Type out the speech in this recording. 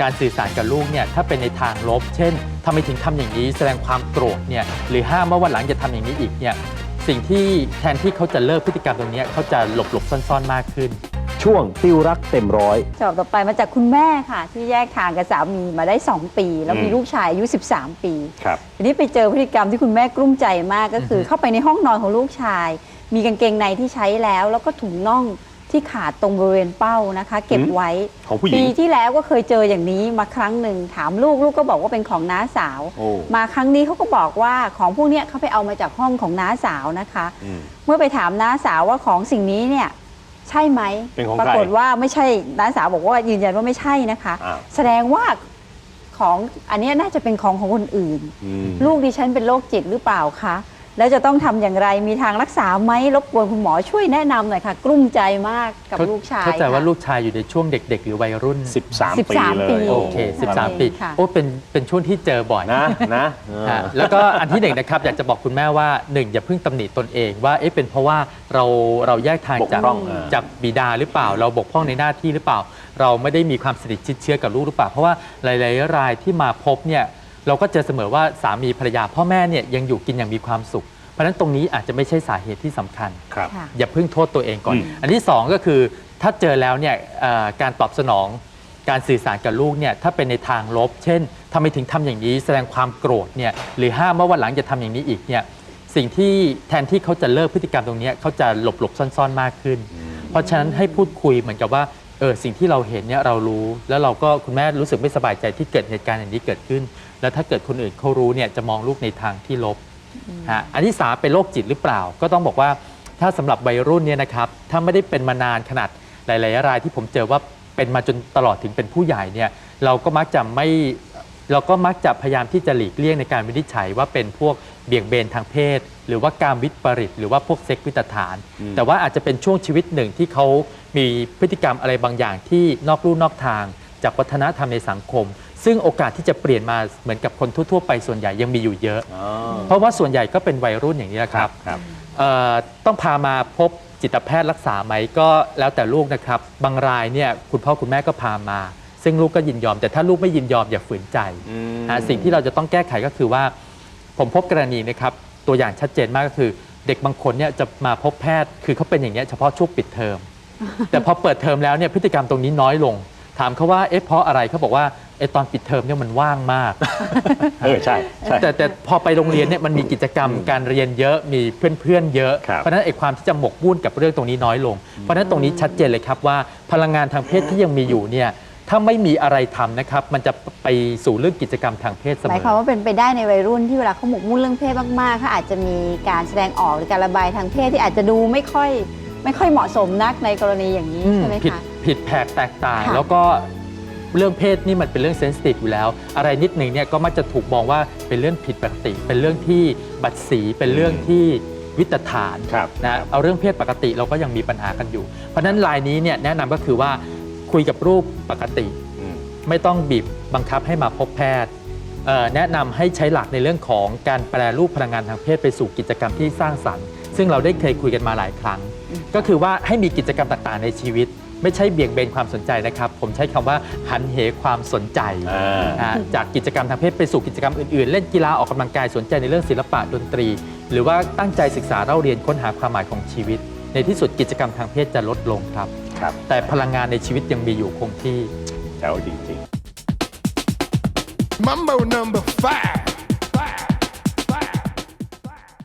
การสื่อสารกับลูกเนี่ยถ้าเป็นในทางลบ เช่นทำไมถึงทำอย่างนี้แสดงความโกรธเนี่ยหรือห้ามว่าวันหลังจะทำอย่างนี้อีกเนี่ยสิ่งที่แทนที่เขาจะเลิกพฤติกรรมตรงเนี้ยเขาจะหลบหลบๆซ่อนๆมากขึ้น ช่วงติวรักเต็มร้อยจอบต่อไปมาจากคุณแม่ค่ะ ที่แยกทางกับสามีมาได้ 2 ปี แล้วมีอืม ลูกชายอายุ 13 ปีครับ ทีนี้ไปเจอพฤติกรรมที่คุณแม่กลุ้มใจมากก็คืออฮึเข้าไปในห้องนอนของลูกชาย มีกางเกงในที่ใช้แล้ว แล้วก็ถุงน่อง ที่ขาดตรงบริเวณเป้านะคะ เก็บอืมไว้ของผู้หญิง ปีที่แล้วก็เคยเจออย่างนี้มาครั้งหนึ่งถามลูกลูกก็บอกว่าเป็นของน้าสาว โอ้ มาครั้งนี้เขาก็บอกว่าของพวกเนี้ยเขาไปเอามาจากห้องของน้าสาวนะคะ อืม เมื่อไปถามน้าสาวว่าของสิ่งนี้เนี่ยใช่ไหมเป็นของปใครรากฏว่าไม่ใช่น้าสาวบอกว่ายืนยันว่าไม่ใช่นะคะ อ้าว แสดงว่าของอันเนี้ยน่าจะเป็นของของคนอื่น อืม ลูกดิฉันเป็นโรคจิตหรือเปล่าคะ แล้วจะต้องทำอย่างไรมีทางรักษาไหมรบกวนคุณหมอช่วยแนะนำหน่อยค่ะ กลุ้มใจมากกับเขาลูกชายเข้าใจว่าค่ะ ลูกชายอยู่ในช่วงเด็ก ๆ หรือวัยรุ่น13 ปี13เลย ปี โอเค 13 ปี ค่ะ โอ้เป็นเป็นช่วงที่เจอบ่อย นะนะเออฮะแล้วก็อันที่หนึ่งนะครับ อยากจะบอกคุณแม่ว่าหนึ่งอย่าเพิ่งตำหนิตนเองว่าเอ๊ะเป็นเพราะว่าเราเราแยกทางบกจากพร่องอ่าจากบิดาหรือเปล่า เราบกพร่องในหน้าที่หรือเปล่า เราไม่ได้มีความสนิทชิดเชื้อกับลูกหรือเปล่า เพราะว่าหลาย ๆ รายที่มาพบเนี่ย เราก็เจอเสมอว่าสามีภรรยาพ่อแม่เนี่ยยังอยู่กินอย่างมีความสุข เพราะฉะนั้นตรงนี้อาจจะไม่ใช่สาเหตุที่สำคัญ ครับ ค่ะ อย่าเพิ่งโทษตัวเองก่อน อืมอันที่สองก็คือถ้าเจอแล้วเนี่ยเอ่อการตอบสนอง การสื่อสารกับลูกเนี่ยถ้าเป็นในทางลบ เช่นทำไมถึงทำอย่างนี้ แสดงความโกรธเนี่ยหรือห้ามว่าวันหลังจะทำอย่างนี้อีกเนี่ยสิ่งที่แทนที่เขาจะเลิกพฤติกรรมตรงเนี้ยเขาจะหลบหลบๆซ่อนๆมากขึ้น เพราะฉะนั้นให้พูดคุยเหมือนกับว่า เออสิ่งที่เราเห็นเนี่ยเรารู้ แล้วเราก็คุณแม่รู้สึกไม่สบายใจที่เกิดเหตุการณ์อย่างนี้เกิดขึ้น แล้วถ้าเกิดคนอื่นเขารู้เนี่ยจะมองลูกในทางที่ลบฮะอันที่สามเป็นโรคจิตหรือเปล่า ก็ต้องบอกว่าถ้าสำหรับวัยรุ่นเนี่ยนะครับถ้าไม่ได้เป็นมานานขนาดหลายๆรายที่ผมเจอว่าเป็นมาจนตลอดถึงเป็นผู้ใหญ่เนี่ยเราก็มักจะไม่เราก็มักจะพยายามที่จะหลีกเลี่ยงในการวินิจฉัยว่าเป็นพวก เบี่ยงเบนทางเพศ หรือว่าการวิปริต หรือว่าพวกเซ็กวิตฐานอืมแต่ว่าอาจจะเป็นช่วงชีวิตหนึ่งที่เขามีพฤติกรรมอะไรบางอย่างที่นอกลู่นอกทาง จากวัฒนธรรมในสังคม ซึ่งโอกาสที่จะเปลี่ยนมาเหมือนกับคนทั่วๆไปส่วนใหญ่ยังมีอยู่เยอะอ๋อเพราะว่าส่วนใหญ่ก็เป็นวัยรุ่นอย่างนี้แหละครับครับเอ่อต้องพามาพบจิตแพทย์รักษาไหมก็แล้วแต่ลูกนะครับ บางรายเนี่ยคุณพ่อคุณแม่ก็พามา ซึ่งลูกก็ยินยอม แต่ถ้าลูกไม่ยินยอมอย่าฝืนใจอืมนะสิ่งที่เราจะต้องแก้ไขก็คือว่า ผมพบกรณีนะครับตัวอย่างชัดเจนมากก็คือ เด็กบางคนเนี่ยจะมาพบแพทย์คือเขาเป็นอย่างนี้ยเฉพาะช่วงปิดเทอม แต่พอเปิดเทอมแล้วเนี่ยพฤติกรรมตรงนี้น้อยลง ถามเขาว่าเอ๊ะเพราะอะไรเขาบอกว่าไอ้ตอนปิดเทอมเนี่ยมันว่างมาก เออใช่ใช่ แต่แต่พอไปโรงเรียนเนี่ยมันมีกิจกรรมการเรียนเยอะมีเพื่อนๆเยอะครับเพราะฉะนั้นไอ้ความที่จะหมกมุ่นกับเรื่องตรงนี้น้อยลง เพราะฉะนั้นตรงนี้ชัดเจนเลยครับว่าพลังงานทางเพศที่ยังมีอยู่เนี่ย ถ้าไม่มีอะไรทำนะครับ มันจะไปสู่เรื่องกิจกรรมทางเพศเสหมมายอ ความว่าเป็นไปได้ในวัยรุ่นที่เวลาเขาหมกมุ่นเรื่องเพศมากๆเขาอาจจะมีการแสดงออกหรือการระบายทางเพศที่อาจจะดูไม่ค่อยไม่ค่อยเหมาะสมนักในกรณีอย่างนี้อืมใช่ไหมผิดคะ ผิดแผกแตกต่าง ค่ะ แล้วก็เรื่องเพศนี่มันเป็นเรื่องเซนซิทีฟอยู่แล้ว อะไรนิดหนึ่งเนี่ยก็มักจะถูกมองว่าเป็นเรื่องผิดปกติ เป็นเรื่องที่บัตรสีเป็นเรื่องที่วิตฐานครับ นะเอาเรื่องเพศปกติเราก็ยังมีปัญหากันอยู่ เพราะฉะนั้นลายนี้เนี่ยแนะนำก็คือว่า คุยกับรูปปกติ อืม ไม่ต้องบีบบังคับให้มาพบแพทย์เอ่อแนะนำให้ใช้หลักในเรื่องของการแปลรูปพลังงานทางเพศไปสู่กิจกรรมที่สร้างสรรค์ ซึ่งเราได้เคยคุยกันมาหลายครั้ง ก็คือว่าให้มีกิจกรรมต่างๆในชีวิต ไม่ใช่เบี่ยงเบนความสนใจนะครับ ผมใช้คำว่าหันเหความสนใจอ่านะฮะจากกิจกรรมทางเพศไปสู่กิจกรรมอื่นๆ เล่นกีฬาออกกำลังกายสนใจในเรื่องศิลปะดนตรี หรือว่าตั้งใจศึกษาเล่าเรียนค้นหาความหมายของชีวิต ในที่สุดกิจกรรมทางเพศจะลดลงครับ ครับแต่พลังงานในชีวิตยังมีอยู่คงที่ แถวจริง Mambo number five.